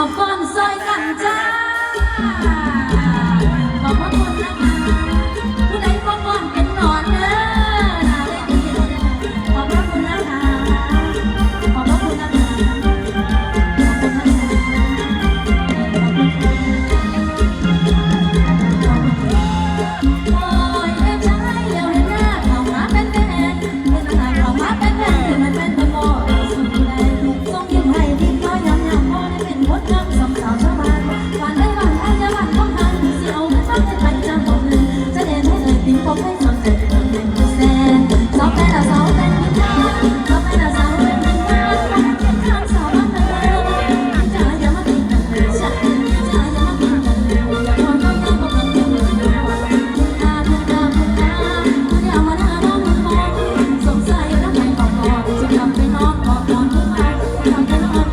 เอาฟอนซอยกันจ้า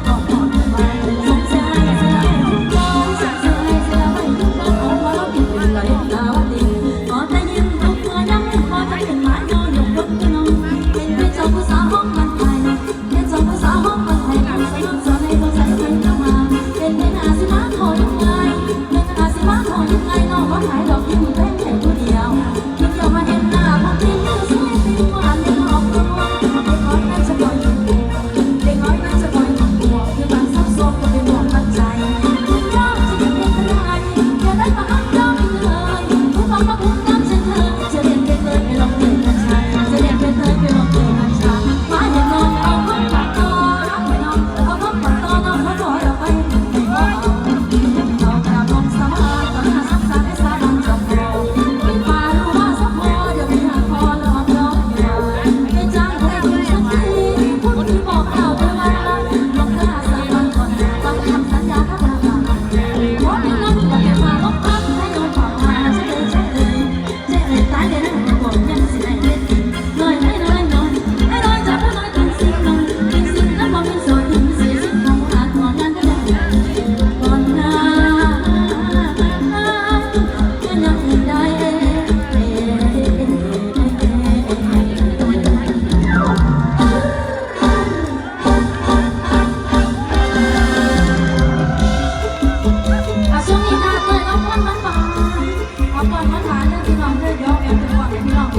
oh.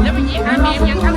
แล้วไปยิงหามียยัไง